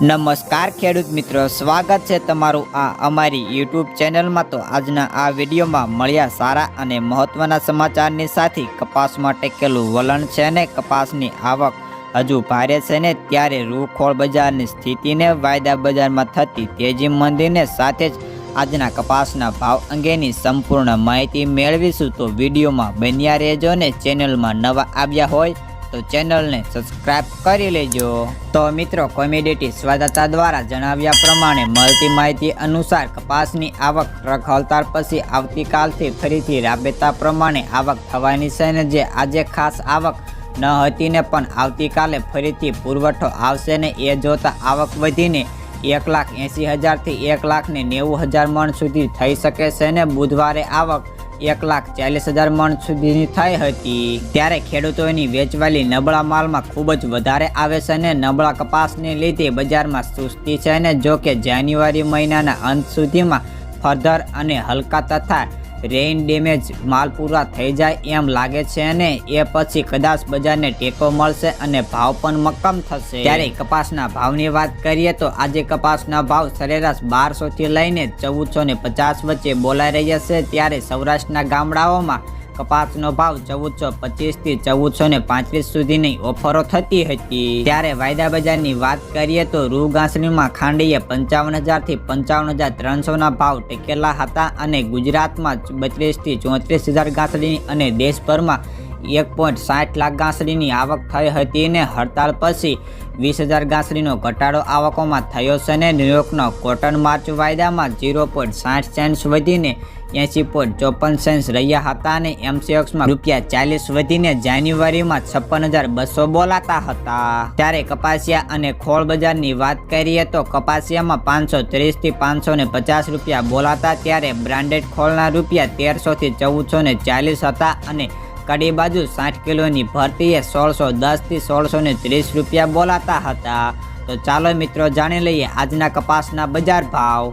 નમસ્કાર ખેડૂત મિત્રો, સ્વાગત છે તમારું આ અમારી યુટ્યુબ ચેનલમાં. તો આજના આ વિડીયોમાં મળ્યા સારા અને મહત્ત્વના સમાચારની સાથે કપાસમાં ટેકેલું વલણ છે ને કપાસની આવક હજુ ભારે છે ને ત્યારે રૂખોળ બજારની સ્થિતિને વાયદા બજારમાં થતી તેજી મંદીને સાથે જ આજના કપાસના ભાવ અંગેની સંપૂર્ણ માહિતી મેળવીશું. તો વિડીયોમાં બન્યા રહેજો ને ચેનલમાં નવા આવ્યા હોય તો ચેનલને સબસ્ક્રાઇબ કરી લેજો. તો મિત્રો, કોમેડિટી સ્વાદાતા દ્વારા જણાવ્યા પ્રમાણે મળતી માહિતી અનુસાર કપાસની આવક ટ્રક હડતાળ પછી આવતીકાલથી ફરીથી રાબેતા પ્રમાણે આવક થવાની છે ને જે આજે ખાસ આવક ન હતી ને પણ આવતીકાલે ફરીથી પુરવઠો આવશે ને એ જોતા આવક વધીને એક લાખ એંસી હજારથી એક લાખ ને નેવું હજાર મણ સુધી થઈ શકે છે ને બુધવારે આવક એક લાખ ચાલીસ હજાર મણ સુધીની થઈ હતી. ત્યારે ખેડૂતોની વેચવાલી નબળા માલમાં ખૂબ જ વધારે આવે છે અને નબળા કપાસને લીધે બજારમાં સુસ્તી છે અને જો કે જાન્યુઆરી મહિનાના અંત સુધીમાં ફર્ધર અને હલકા તથા રેઇન ડેમેજ માલ પૂરા થઈ જાય એમ લાગે છે અને એ પછી કદાચ બજારને ટેકો મળશે અને ભાવ પણ મક્કમ થશે. ત્યારે કપાસના ભાવની વાત કરીએ તો આજે કપાસના ભાવ સરેરાશ બારસો થી લઈને ચૌદસો પચાસ વચ્ચે બોલાઈ રહ્યા છે. ત્યારે સૌરાષ્ટ્રના ગામડાઓમાં કપાસનો ભાવ ચૌદસો પચીસથી ચૌદસો ને પાંત્રીસ સુધીની ઓફરો થતી હતી. ત્યારે વાયદા બજારની વાત કરીએ તો રૂ ઘાસણીમાં ખાંડીએ પંચાવન હજારથી પંચાવન હજાર ત્રણસોના ભાવ ટેકેલા હતા અને ગુજરાતમાં બત્રીસથી ચોત્રીસ હજાર ઘાસણી અને દેશભરમાં એક પોઈન્ટ સાઠ લાખ ગાંસડીની આવક થઈ હતી ને હડતાલ પછી વીસ હજાર ગાંસડીનો ઘટાડો આવકોમાં થયો છે ને ન્યૂયોર્કનો કોટન માર્ચ વાયદામાં ઝીરો પોઈન્ટ સાઠ સેન્ટ્સ વધીને એંસી પોઈન્ટ ચોપન સેન્ટ્સ રહ્યા હતા અને એમસીએક્સમાં રૂપિયા ચાલીસ વધીને જાન્યુઆરીમાં છપ્પન હજાર બસો બોલાતા હતા. ત્યારે કપાસિયા અને ખોળ બજારની વાત કરીએ તો કપાસિયામાં પાંચસો ત્રીસથી પાંચસો ને પચાસ રૂપિયા બોલાતા ત્યારે બ્રાન્ડેડ ખોળના રૂપિયા તેરસોથી ચૌદસો ને ચાલીસ હતા અને કડી બાજુ સાઠ કિલોની ભરતીએ સોળસો દસથી સોળસો ને ત્રીસ રૂપિયા બોલાતા હતા. તો ચાલો મિત્રો જાણી લઈએ આજના કપાસના બજાર ભાવ.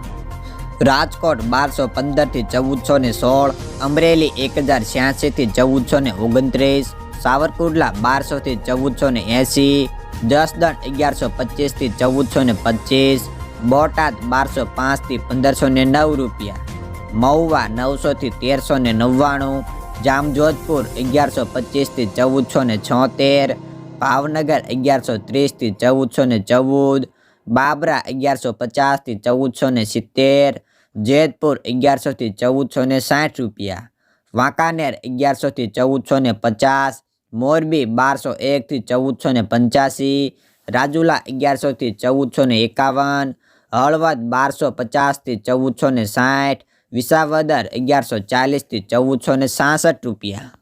રાજકોટ બારસો પંદરથી ચૌદસો ને સોળ, અમરેલી એક હજાર છ્યાસીથી ચૌદસો ને ઓગણત્રીસ, સાવરકુંડલા બારસોથી ચૌદસો ને એંસી, જસદણ અગિયારસો પચીસથી ચૌદસો ને પચીસ, બોટાદ બારસો પાંચથી પંદરસો ને નવ રૂપિયા, મહુવા નવસોથી તેરસો ને નવ્વાણું જામજોધપુર અગિયારસો પચીસથી ચૌદસો ને છોતેર, ભાવનગર અગિયારસો ત્રીસથી ચૌદસો ને ચૌદ, બાબરા અગિયારસો પચાસથી ચૌદસો ને સિત્તેર, જેતપુર અગિયારસોથી ચૌદસો ને સાઠ રૂપિયા, વાંકાનેર અગિયારસોથી ચૌદસો ને પચાસ, મોરબી બારસો એકથી ચૌદસો ને પંચ્યાસી, રાજુલા અગિયારસોથી ચૌદસો ને એકાવન, હળવદ બારસો પચાસથી ચૌદસો ને સાઠ વિસાવદર અગિયારસો ચાલીસથી ચૌદસો ને સાસઠ રૂપિયા.